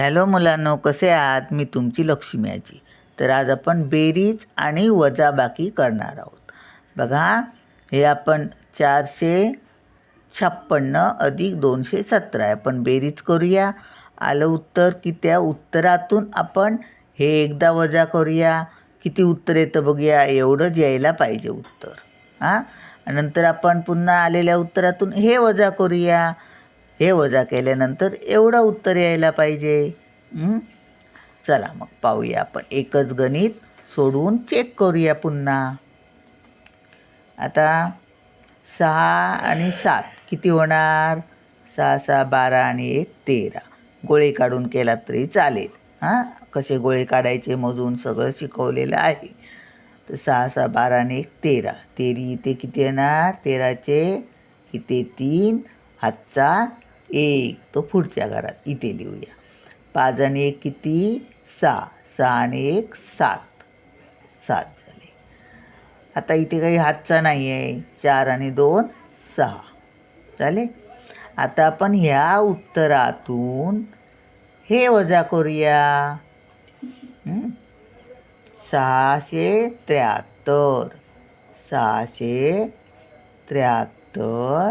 Hello मुलांनो कसे आहात? मी तुमची लक्ष्मी आजी तर आज आपण बेरीज आणि वजाबाकी करणार आहोत. बघा हे आपण चारशे छप्पन्न अधिक दोनशे सतरा आहे. आपण बेरीज करूया. आलं उत्तर की त्या उत्तरातून आपण हे एकदा वजा करूया. किती उत्तर येतं बघूया. एवढंच यायला पाहिजे उत्तर. हां? नंतर आपण पुन्हा आलेल्या उत्तरातून हे वजा करूया. हे वजा केल्यानंतर एवढं उत्तर यायला पाहिजे. चला मग पाहूया आपण. एकच गणित सोडवून चेक करूया पुन्हा. आता सहा आणि सात किती होणार? सहा सहा बारा आणि एक तेरा. गोळे काढून केला तरी चालेल. हां? कसे गोळे काढायचे मोजून सगळं शिकवलेलं आहे. तर सहा सहा बारा आणि एक तेरा. तेरी इथे किती येणार? तेराचे इथे तीन. हातचा एक तो पुढच्या घरात. इथे लिहूया. पाच आणि एक किती? सहा. सहा आणि एक सात. सात झाले. आता इथे काही हातचा नाही आहे चार आणि दोन सहा. झाले? आता आपण ह्या उत्तरातून हे वजा करूया. सहाशे त्र्याहत्तर. सहाशे त्र्याहत्तर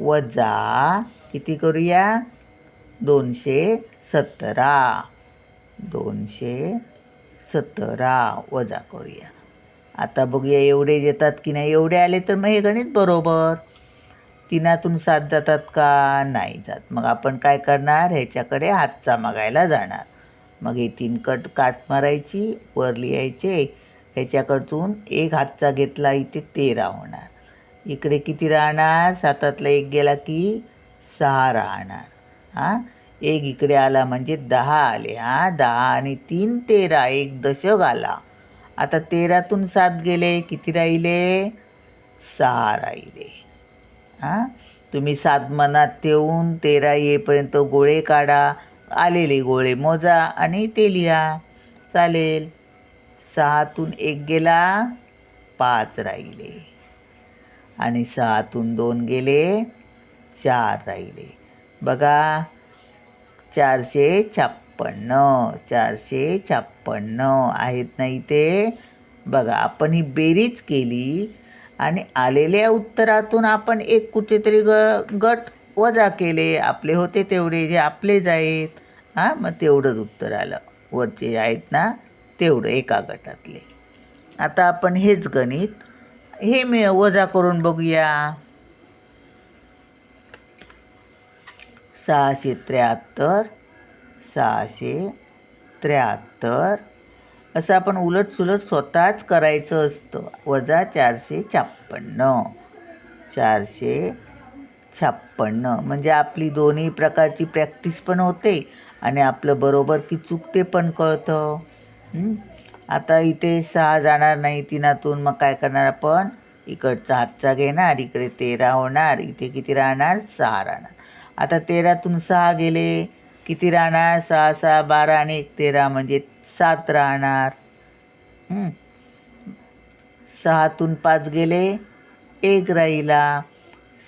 वजा किती करूया? दोनशे सतरा. दोनशे सतरा वजा करूया. आता बघूया एवढे येतात की नाही. एवढे आले तर मग हे गणित बरोबर. तिनातून सात जातात का? नाही जात. मग आपण काय करणार? ह्याच्याकडे हातचा मागायला जाणार. मग हे तीन कट काट मारायची वर लिहायचे. ह्याच्याकडून एक हातचा घेतला इथे तेरा होणार. इकडे किती राहणार? सातातला एक गेला की सहा राहणार. हां? एक इकडे आला म्हणजे दहा आले. हां? दहा आणि तीन तेरा. एक दशक आला. आता तेरातून सात गेले. किती राहिले? सहा राहिले. हां? तुम्ही सात मनात ठेवून तेरा येईपर्यंत गोळे काढा. आलेले गोळे मोजा आणि ते लिहा. चालेल. सहातून एक गेला पाच राहिले. आणि सहातून दोन गेले चार राहिले. बघा चारशे छप्पन्न चारशे छप्पन्न आहेत नाही ते बघा आपण ही बेरीज केली आणि आलेल्या उत्तरातून आपण एक कुठेतरी ग गट वजा केले. आपले होते तेवढे जे आपलेच आहेत. हां मग तेवढंच उत्तर आलं. वरचे आहेत ना तेवढं एका गटातले. आता आपण हेच गणित हे मी वजा करून बघूया. सहाशे त्र्याहत्तर सहाशे त्र्याहत्तर. असं आपण उलट सुलट स्वतःच करायचं असतं. वजा चारशे छाप्पन्न. चारशे छाप्पन्न. म्हणजे आपली दोन्ही प्रकारची प्रॅक्टिस पण होते आणि आपलं बरोबर की चुकते पण कळतं. आता इथे सहा जाणार नाही तिनातून मग काय करणार आपण? इकडचा हातचा घेणार इकडे तेरा होणार इथे किती राहणार? सहा राहणार. आता तेरातून सहा गेले किती राहणार? सहा सहा बारा आणि एक तेरा म्हणजे सात राहणार. सहातून पाच गेले एक राहिला.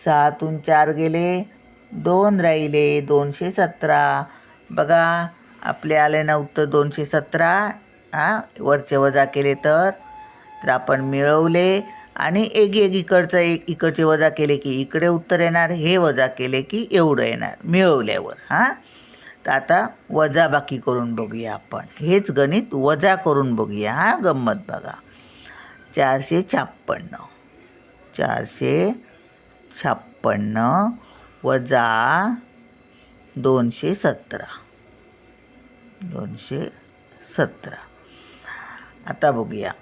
सहातून चार गेले दोन राहिले दोनशे सतरा. बघा आपले आले ना उत्तर दोनशे सतरा. हां? वरचे वजा केले तर? तर आपण मिळवले आणि एक एक इकडचं एक इकडचे वजा केले की इकडे उत्तर येणार हे वजा केले की एवढं येणार मिळवल्यावर हां? तर आता वजाबाकी करून बघूया आपण. हेच गणित वजा करून बघूया हां? गंमत बघा. चारशे छाप्पन्न चारशे छाप्पन्न वजा दोनशे सतरा. दोनशे सतरा. आता बघूया.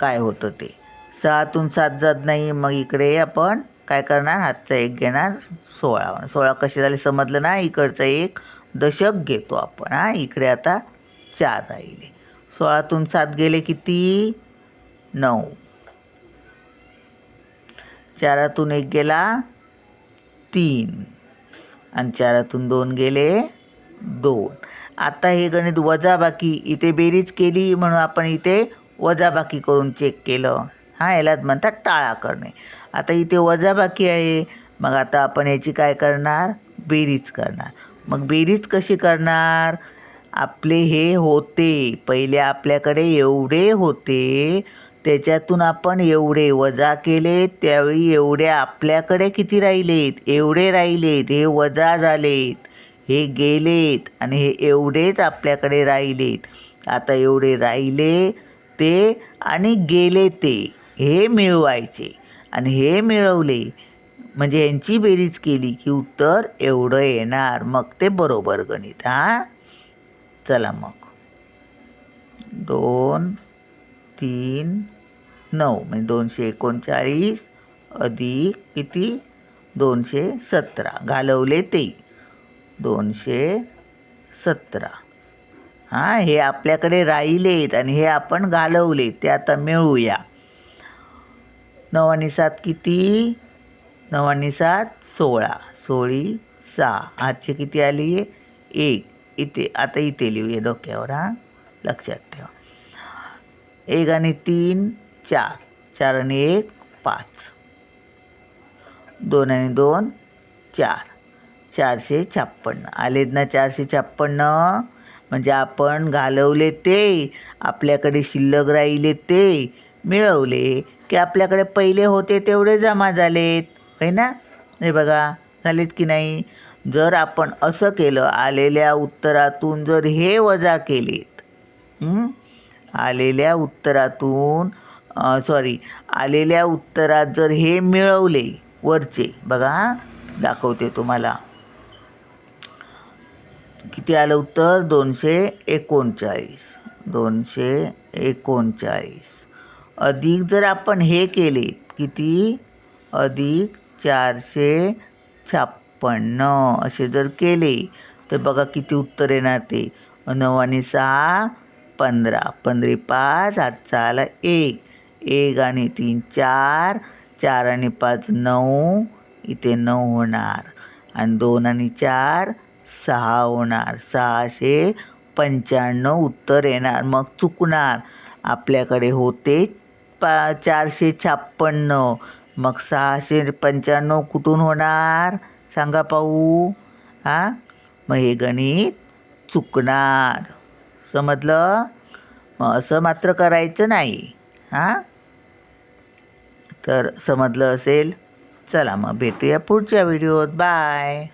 काय होतं ते. सहातून सात जात नाही मग इकडे आपण काय करणार? हातचा एक घेणार सोळा सोळा कसे झाले समजलं ना? इकडचा एक दशक घेतो आपण. हां इकडे आता चार राहिले. सोळातून सात गेले किती? नऊ. चारातून एक गेला तीन. आणि चारातून दोन गेले दोन. आता हे गणित वजाबाकी इथे बेरीज केली म्हणून आपण इथे वजाबाकी करून चेक केलं. हां यालाच म्हणतात टाळा करणे. आता इथे वजाबाकी आहे मग आता आपण याची काय करणार? बेरीज करणार. मग बेरीज कशी करणार? आपले हे होते. पहिले आपल्याकडे एवढे होते त्याच्यातून आपण एवढे वजा केले त्यावेळी एवढे आपल्याकडे किती राहिलेत? एवढे राहिलेत हे वजा झालेत. हे गेलेत आणि हे एवढेच आपल्याकडे राहिलेत. आता एवढे राहिले ते आणि गेले ते हे मिळवायचे. आणि हे मिळवले म्हणजे यांची बेरीज केली की उत्तर एवढं येणार. मग ते बरोबर गणित हां? चला मग. दोन तीन नऊ म्हणजे दोनशे एकोणचाळीस अधिक किती? दोनशे सतरा. घालवले ते. दोनशे सतरा. हां हे आपल्याकडे राहिलेत आणि हे आपण घालवले ते आता मिळवूया नऊ आणि सात किती? नऊ आणि सात सोळा. सोळी सहा. आजची किती आली? आहे एक. इथे आता इथे लिहूया डोक्यावर हां. लक्षात ठेवा. एक आणि तीन चार. चार आणि एक पाच. दोन आणि दोन चार. चारशे छप्पन्न आलेत ना चारशे छप्पन्न म्हणजे आपण घालवले ते आपल्याकडे शिल्लक राहिले ते मिळवले. की आपल्याकडे पहिले होते तेवढे जमा झालेत. होय ना? हे बघा झालेत की नाही? जर आपण असं केलं आलेल्या उत्तरातून जर हे वजा केलेत आलेल्या उत्तरातून सॉरी आलेल्या उत्तरात जर हे मिळवले वरचे बघा दाखवते तुम्हाला. किती आलं उत्तर? दोनशे एकोणचाळीस. दोनशे एकोणचाळीस. अधिक जर आपण हे केले किती? अधिक चारशे छप्पन्न असे जर केले तर बघा किती उत्तर येणार ते. नऊ आणि सहा पंधरा. पंधरे पाच आजचा आला एक. एक आणि तीन चार. चार आणि पाच नऊ. इथे नऊ होणार. आणि दोन आणि चार सहा होणार सहाशे पंच्याण्णव उत्तर येणार. मग चुकणार. आपल्याकडे होते पा चारशे छाप्पन्न मग सहाशे पंच्याण्णव कुठून होणार? सांगा पाहू. हां मग हे गणित चुकणार. समजलं? मग असं मात्र करायचं नाही. हां तर समजलं असेल. चला मग भेटूया पुढच्या व्हिडिओत. बाय.